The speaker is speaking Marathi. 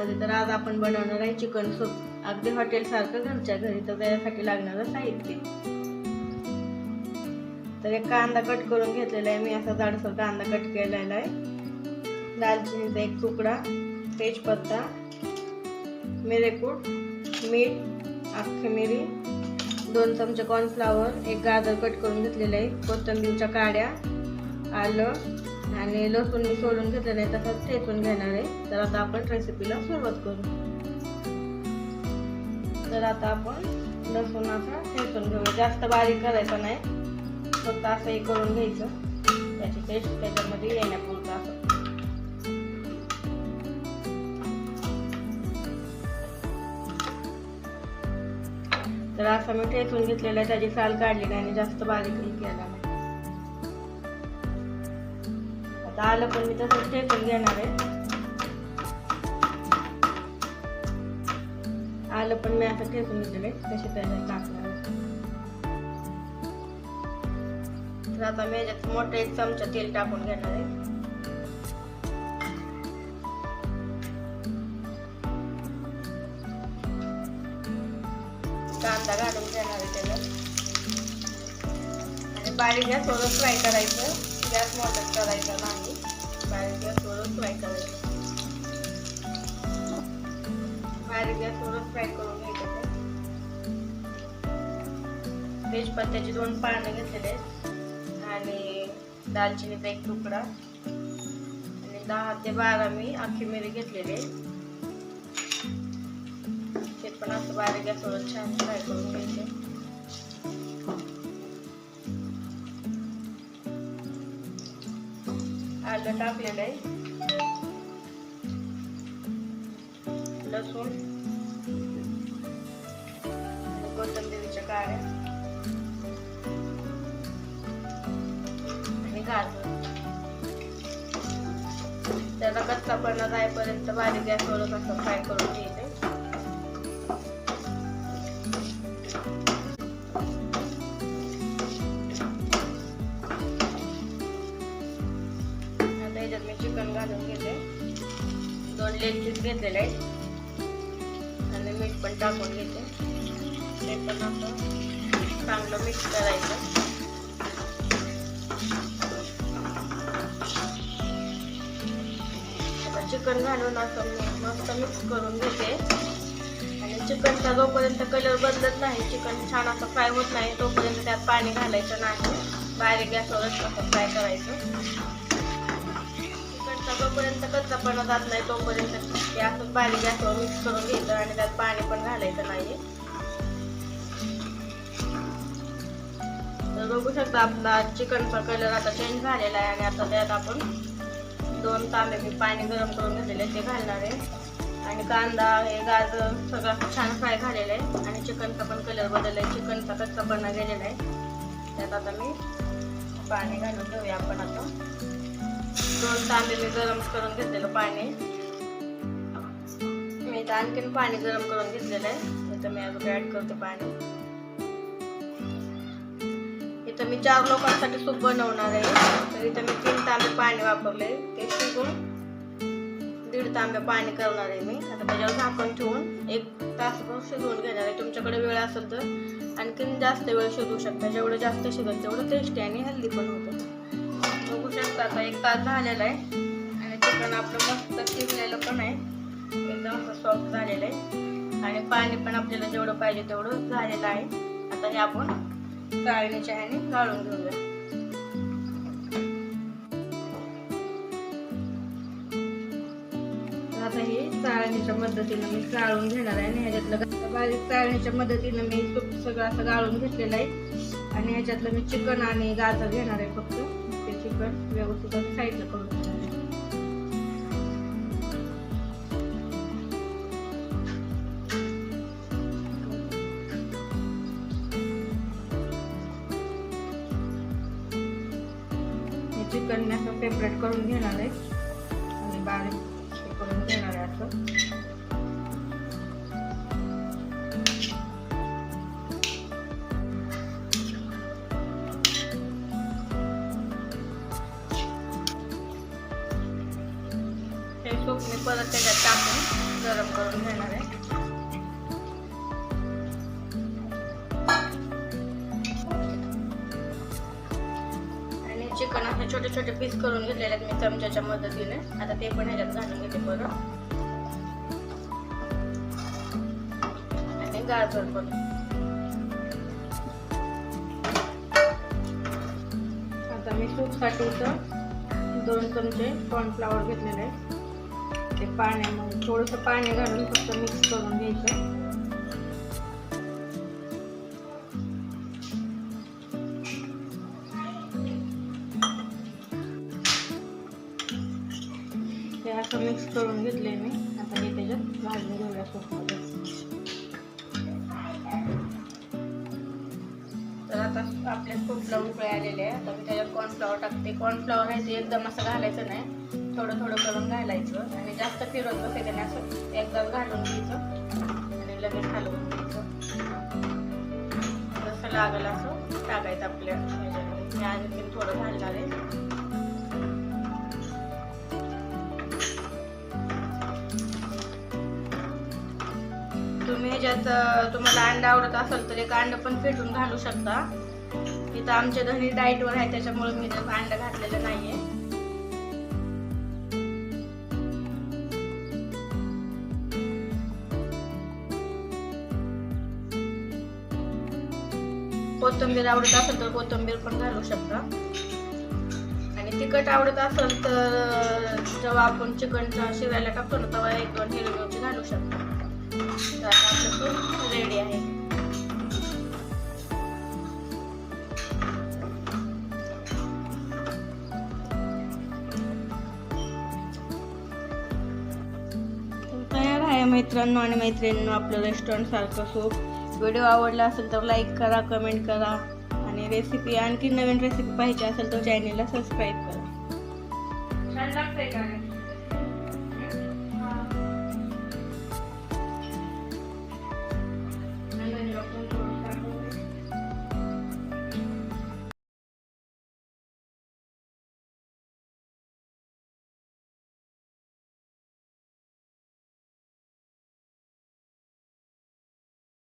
व्हिडिओमध्ये तर आज आपण बनवणार आहे चिकन सूप. अगदी हॉटेलसारखं घरच्या घरी तर त्यासाठी लागणारं साहित्य. तर एक कांदा कट करून घेतलेला आहे. मी असा जाडसर कांदा कट केलेला आहे. दालचिनीचा एक तुकडा तेजपत्ता मिरेकूट मीठ अख्खी मिरी दोन चमचे कॉर्नफ्लावर एक गाजर कट करून घेतलेलं आहे. कोथिंबीरच्या काड्या आलं आणि लसूण मी सोडून घेतलं नाही तसंच ठेचून घेणार आहे. तर आता आपण रेसिपीला सुरुवात करू. तर आता आपण लसूण असा ठेचून घेऊ. जास्त बारीक करायचं नाही. फक्त असंही करून घ्यायचं. त्याची टेस्ट त्याच्यामध्ये येण्यापुरतं असं. तर असं मी ठेचून घेतलेलं आहे. त्याची साल काढली नाही आणि जास्त बारीकही केला नाही. आलं पण मी तसंच ठेचून घेणार आहे. आलं पण मी असं ठेकून घेतलेलं आहे तसे त्याच्यात टाकणार तर आता मी याच्यात मोठं एक चमचा तेल टाकून घेणार आहे. कांदा घालून घेणार आहे त्याला. आणि बारीक थोडं फ्राय करायचं. गॅस मोठा करायचा नाही. बारीक गॅसवरच फ्राय करायचं. बारीक गॅसवरच फ्राय करून घ्यायचं तेजपत्त्याची दोन पानं घेतलेले आहेत आणि दालचिनीचा एक तुकडा. आणि दहा ते बारा मी आखी मिरी घेतलेले. ते पण असं बारीक गॅसवर छान फ्राय करून घ्यायचे. आलं टाकलेलं आहे. लसूण आणि काळ्या आणि गाजर. त्याला कच्चापणा जाईपर्यंत बारीक गॅसवरच असं फ्राय करून घ्यायचं. लेग पीस घेतलेले आहेत आणि मीठ पण टाकून घेते. ते पण आपण चांगलं मिक्स करायचं. चिकन घालून असं मस्त मिक्स करून घेते. आणि चिकनचा जोपर्यंत कलर बदलत नाही चिकन छान असं फ्राय होत नाही तोपर्यंत त्यात पाणी घालायचं नाही. बारीक गॅसवरच असं फ्राय करायचं. चिकनचा जोपर्यंत कच्चापणा जात नाही तोपर्यंत ते असं पाणी गॅसवर मिक्स करून घ्यायचं आणि त्यात पाणी पण घालायचं नाही तर बघू शकता आपला चिकनचा कलर आता चेंज झालेला आहे आणि आता त्यात आपण दोन तांबे मी पाणी गरम करून घेतलेले ते घालणार आहे. आणि कांदा हे गाजर सगळं छान फ्राय झालेलं आहे आणि चिकनचा पण कलर बदलला आहे चिकनचा कच्चापणा गेलेला आहे. त्यात आता मी पाणी घालून घेऊया आपण आता. दोन तांबे मी गरम करून घेतलेलं पाणी. मी इथं आणखीन पाणी गरम करून घेतलेलं आहे. इथं मी अजून ॲड करते पाणी. इथं मी चार लोकांसाठी सूप बनवणार आहे. तर इथं मी तीन तांबे पाणी वापरले. ते शिजून दीड तांबे पाणी करणार आहे मी. आता त्याच्यावर झाकण ठेवून एक तासभर शिजवून घेणार आहे. तुमच्याकडे वेळ असेल तर आणखीन जास्त वेळ शिजवू शकता. जेवढं जास्त शिजेल तेवढं टेस्टी आणि हेल्दी पण होतं. बघू शकता आता एक तास झालेला आहे. आणि चिकन आपलं मस्त शिजलेलं पण आहे. एकदम सॉफ्ट झालेलं आहे. आणि पाणी पण आपल्याला जेवढं पाहिजे तेवढं झालेलं आहे. आता हे आपण चाळणीच्या ह्याने गाळून घेऊया. आता हे चाळणीच्या मदतीनं मी चाळून घेणार आहे. आणि ह्याच्यातलं बारीक चाळणीच्या मदतीनं मी सगळं असं गाळून घेतलेलं आहे. आणि ह्याच्यातलं मी चिकन आणि गाजर घेणार आहे फक्त. चिकन व्यवस्थित साईडला करून चिकन मी असं सेपरेट करून घेणार आहे. परत त्याच्यात टाकून गरम करून घेणार आहे. आणि चिकन असे छोटे छोटे पीस करून घेतलेले आहेत मी चमच्याच्या मदतीने. आता ते पण ह्याच्यात घालून घेते बरं. आणि गाजर पण. आता मी सूपसाठी इथं दोन चमचे कॉर्नफ्लावर घेतलेले आहे ते पाण्यामध्ये थोडंसं पाणी घालून फक्त मिक्स करून घ्यायचं. ते असं मिक्स करून घेतले मी. आता हे त्याच्यात भाजून घेऊया खूप तर आता आपल्या खूप उकळे आलेले आहे. आता मी त्याच्यात कॉर्नफ्लॉवर टाकते. कॉर्नफ्लॉवर आहे ते एकदम असं घालायचं नाही. थोडं थोडं करून घालायचं आणि जास्त फिरवत बसायचं नाही असं एकदाच घालून घ्यायचं आणि लगेच हलवून घ्यायचं. जसं लागेल असं टाकायचं आपल्या ह्याच्यामध्ये. मी आधी थोडं घालणार आहे. तुम्ही ह्याच्यात तुम्हाला अंडा आवडत असेल तर एक अंड पण फेटून घालू शकता. इथं आमच्या घरी डाएटवर आहे त्याच्यामुळे मी त्यात अंडा घातलेलं आहे कोथिंबीर आवडत असेल तर कोथिंबीर पण घालू शकता. आणि तिखट आवडत असेल तर जेव्हा आपण चिकन शिवायला टाकतो ना तेव्हा एक दोन हिरवी मिरची घालू शकता. तर आता रेडी आहे. तयार आहे मित्रांनो आणि मैत्रिणींनो आपलं रेस्टॉरंट सारखं सूप व्हिडिओ आवडला असेल तर लाईक करा कमेंट करा. आणि रेसिपी आणखी नवीन रेसिपी पाहिजे असेल तर चॅनेलला सबस्क्राईब करा. छान लागतंय का?